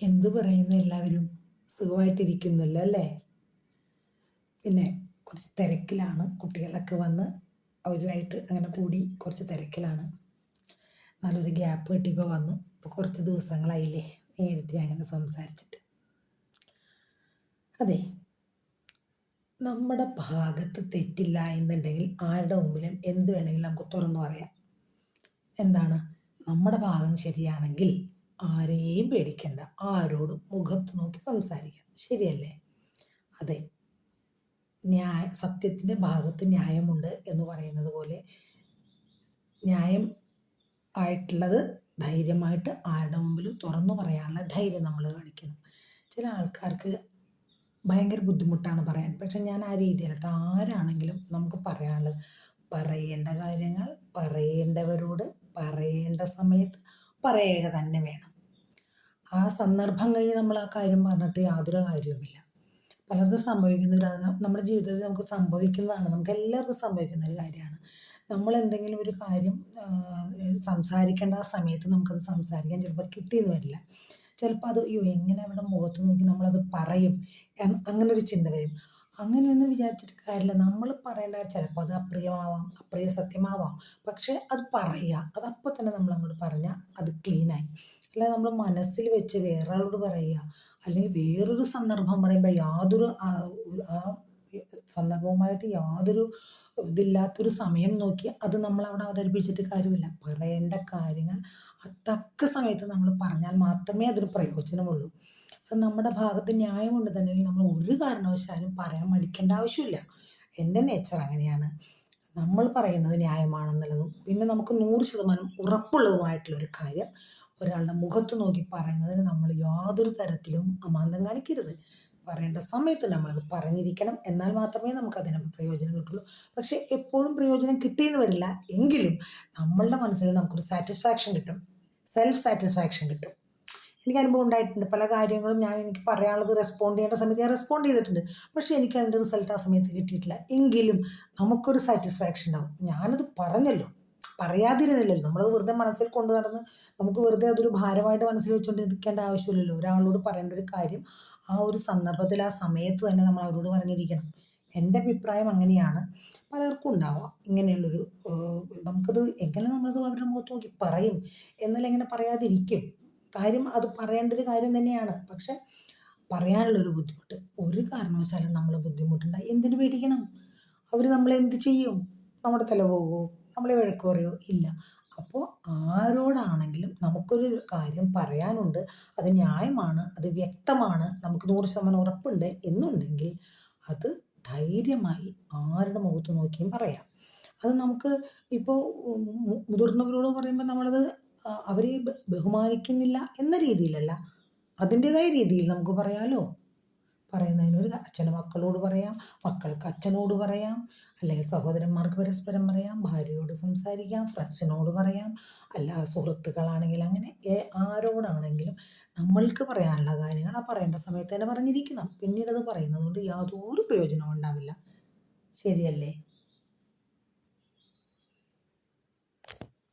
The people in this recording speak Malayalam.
എന്ത് പറയുന്നു എല്ലാവരും? സുഖമായിട്ടിരിക്കുന്നില്ല അല്ലേ? പിന്നെ കുറച്ച് തിരക്കിലാണ്. കുട്ടികളൊക്കെ വന്ന് അവരുമായിട്ട് അങ്ങനെ കൂടി കുറച്ച് തിരക്കിലാണ്. നല്ലൊരു ഗ്യാപ്പ് കിട്ടിയപ്പോൾ വന്നു. ഇപ്പോൾ കുറച്ച് ദിവസങ്ങളായില്ലേ നേരിട്ട് ഞാൻ അങ്ങനെ സംസാരിച്ചിട്ട്. അതെ നമ്മുടെ ഭാഗത്ത് തെറ്റില്ല എന്നുണ്ടെങ്കിൽ ആരുടെ മുമ്പിലും എന്ത് വേണമെങ്കിലും നമുക്ക് തുറന്നു പറയാം. എന്താണ്? നമ്മുടെ ഭാഗം ശരിയാണെങ്കിൽ ആരെയും പേടിക്കണ്ട. ആരോടും മുഖത്ത് നോക്കി സംസാരിക്കാം. ശരിയല്ലേ? അതെ. ന്യായ സത്യത്തിന്റെ ഭാഗത്ത് ന്യായമുണ്ട് എന്ന് പറയുന്നത് പോലെ ന്യായം ആയിട്ടുള്ളത് ധൈര്യമായിട്ട് ആരുടെ മുമ്പിലും തുറന്നു പറയാനുള്ള ധൈര്യം നമ്മൾ കാണിക്കണം ചില ആൾക്കാർക്ക് ഭയങ്കര ബുദ്ധിമുട്ടാണ് പറയാൻ. പക്ഷെ ഞാൻ ആ രീതിയിലട്ടോ ആരാണെങ്കിലും നമുക്ക് പറയാനുള്ളത്. പറയേണ്ട കാര്യങ്ങൾ പറയേണ്ടവരോട് പറയേണ്ട സമയത്ത് പറയുക തന്നെ വേണം. ആ സന്ദർഭം കഴിഞ്ഞ് നമ്മൾ ആ കാര്യം പറഞ്ഞിട്ട് യാതൊരു കാര്യവുമില്ല. പലർക്കും സംഭവിക്കുന്ന ഒരു നമ്മുടെ ജീവിതത്തിൽ നമുക്ക് സംഭവിക്കുന്നതാണ്. നമുക്ക് എല്ലാവർക്കും സംഭവിക്കുന്ന ഒരു കാര്യമാണ്. നമ്മൾ എന്തെങ്കിലും ഒരു കാര്യം സംസാരിക്കേണ്ട ആ സമയത്ത് നമുക്കത് സംസാരിക്കാൻ ചിലപ്പോൾ കിട്ടിയെന്ന് വരില്ല. ചിലപ്പോൾ അത് അയ്യോ എങ്ങനെ അവിടെ മുഖത്ത് നോക്കി നമ്മളത് പറയും അങ്ങനെ ഒരു ചിന്ത വരും. അങ്ങനെയൊന്നും വിചാരിച്ചിട്ട് കാര്യമില്ല. നമ്മൾ പറയേണ്ട ചിലപ്പോൾ അത് അപ്രിയമാവാം അപ്രിയ സത്യമാവാം. പക്ഷേ അത് പറയുക അത് അപ്പോൾ തന്നെ നമ്മൾ അങ്ങോട്ട് പറഞ്ഞാൽ അത് ക്ലീനായി അല്ലെങ്കിൽ നമ്മൾ മനസ്സിൽ വെച്ച് വേറെ ആളോട് പറയുക അല്ലെങ്കിൽ വേറൊരു സന്ദർഭം പറയുമ്പോൾ യാതൊരു ആ സന്ദർഭവുമായിട്ട് യാതൊരു ഇതില്ലാത്തൊരു സമയം നോക്കി അത് നമ്മൾ അവിടെ അവതരിപ്പിച്ചിട്ട് കാര്യമില്ല. പറയേണ്ട കാര്യങ്ങൾ ആ തക്ക സമയത്ത് നമ്മൾ പറഞ്ഞാൽ മാത്രമേ അതൊരു പ്രയോജനമുള്ളൂ. നമ്മുടെ ഭാഗത്ത് ന്യായമുണ്ട് തന്നെ. നമ്മൾ ഒരു കാരണവശാലും പറയാൻ മടിക്കേണ്ട ആവശ്യമില്ല. എന്റെ നേച്ചർ അങ്ങനെയാണ്. നമ്മൾ പറയുന്നത് ന്യായമാണെന്നുള്ളതും പിന്നെ നമുക്ക് നൂറ് ശതമാനം ഉറപ്പുള്ളതുമായിട്ടുള്ളൊരു കാര്യം ഒരാളുടെ മുഖത്ത് നോക്കി പറയുന്നതിന് നമ്മൾ യാതൊരു തരത്തിലും അമാന്തം കാണിക്കരുത്. പറയേണ്ട സമയത്ത് നമ്മളത് പറഞ്ഞിരിക്കണം. എന്നാൽ മാത്രമേ നമുക്ക് അതിന് പ്രയോജനം കിട്ടുള്ളൂ. പക്ഷേ എപ്പോഴും പ്രയോജനം കിട്ടിയെന്ന് വരില്ല. എങ്കിലും നമ്മളുടെ മനസ്സിൽ നമുക്കൊരു സാറ്റിസ്ഫാക്ഷൻ കിട്ടും. സെൽഫ് സാറ്റിസ്ഫാക്ഷൻ കിട്ടും. എനിക്ക് അനുഭവം ഉണ്ടായിട്ടുണ്ട്. പല കാര്യങ്ങളും ഞാൻ എനിക്ക് പറയാനുള്ളത് റെസ്പോണ്ട് ചെയ്യേണ്ട സമയത്ത് ഞാൻ റെസ്പോണ്ട് ചെയ്തിട്ടുണ്ട്. പക്ഷേ എനിക്ക് അതിന്റെ റിസൾട്ട് ആ സമയത്ത് കിട്ടിയിട്ടില്ല. എങ്കിലും നമുക്കൊരു സാറ്റിസ്ഫാക്ഷൻ ഉണ്ടാവും. ഞാനത് പറഞ്ഞല്ലോ. പറയാതിരുന്നില്ലല്ലോ. നമ്മളത് വെറുതെ മനസ്സിൽ കൊണ്ടു നടന്ന് നമുക്ക് വെറുതെ അതൊരു ഭാരമായിട്ട് മനസ്സിൽ വെച്ചുകൊണ്ടിരിക്കേണ്ട ആവശ്യമില്ലല്ലോ. ഒരാളോട് പറയേണ്ട ഒരു കാര്യം ആ ഒരു സന്ദർഭത്തിൽ ആ സമയത്ത് തന്നെ നമ്മൾ അവരോട് പറഞ്ഞിരിക്കണം. എന്റെ അഭിപ്രായം അങ്ങനെയാണ്. പലർക്കും ഉണ്ടാവാം. ഇങ്ങനെയുള്ളൊരു നമുക്കത് എങ്ങനെ നമ്മളത് അവരുടെ മുഖത്ത് നോക്കി പറയും? എന്നല്ല എങ്ങനെ പറയാതിരിക്കും. കാര്യം അത് പറയേണ്ട ഒരു കാര്യം തന്നെയാണ്. പക്ഷെ പറയാനുള്ളൊരു ബുദ്ധിമുട്ട് ഒരു കാരണവശാലും നമ്മൾ ബുദ്ധിമുട്ടുണ്ടായി എന്തിനു പേടിക്കണം? അവർ നമ്മളെന്ത് ചെയ്യും? നമ്മുടെ തല പോകുമോ നമ്മളെ വഴക്ക് പറയുമോ ഇല്ല. അപ്പോൾ ആരോടാണെങ്കിലും നമുക്കൊരു കാര്യം പറയാനുണ്ട് അത് ന്യായമാണ് അത് വ്യക്തമാണ് നമുക്ക് നൂറ് ശതമാനം ഉറപ്പുണ്ട് എന്നുണ്ടെങ്കിൽ അത് ധൈര്യമായി ആരുടെ മുഖത്ത് നോക്കിയും പറയാം. അത് നമുക്ക് ഇപ്പോൾ മുതിർന്നവരോട് പറയുമ്പോൾ നമ്മളത് അവരെ ബഹുമാനിക്കുന്നില്ല എന്ന രീതിയിലല്ല. അതിന്റെതായ രീതിയിൽ നമുക്ക് പറയാമല്ലോ പറയുന്നതിനൊരു അച്ഛന് മക്കളോട് പറയാം മക്കൾക്ക് അച്ഛനോട് പറയാം അല്ലെങ്കിൽ സഹോദരന്മാർക്ക് പരസ്പരം പറയാം ഭാര്യയോട് സംസാരിക്കാം ഫ്രണ്ട്സിനോട് പറയാം അല്ല സുഹൃത്തുക്കളാണെങ്കിൽ അങ്ങനെ ആരോടാണെങ്കിലും നമ്മൾക്ക് പറയാനുള്ള കാര്യങ്ങൾ ആ പറയേണ്ട സമയത്ത് തന്നെ പറഞ്ഞിരിക്കണം. പിന്നീട് അത് പറയുന്നത് കൊണ്ട് യാതൊരു പ്രയോജനവും ഉണ്ടാവില്ല. ശരിയല്ലേ?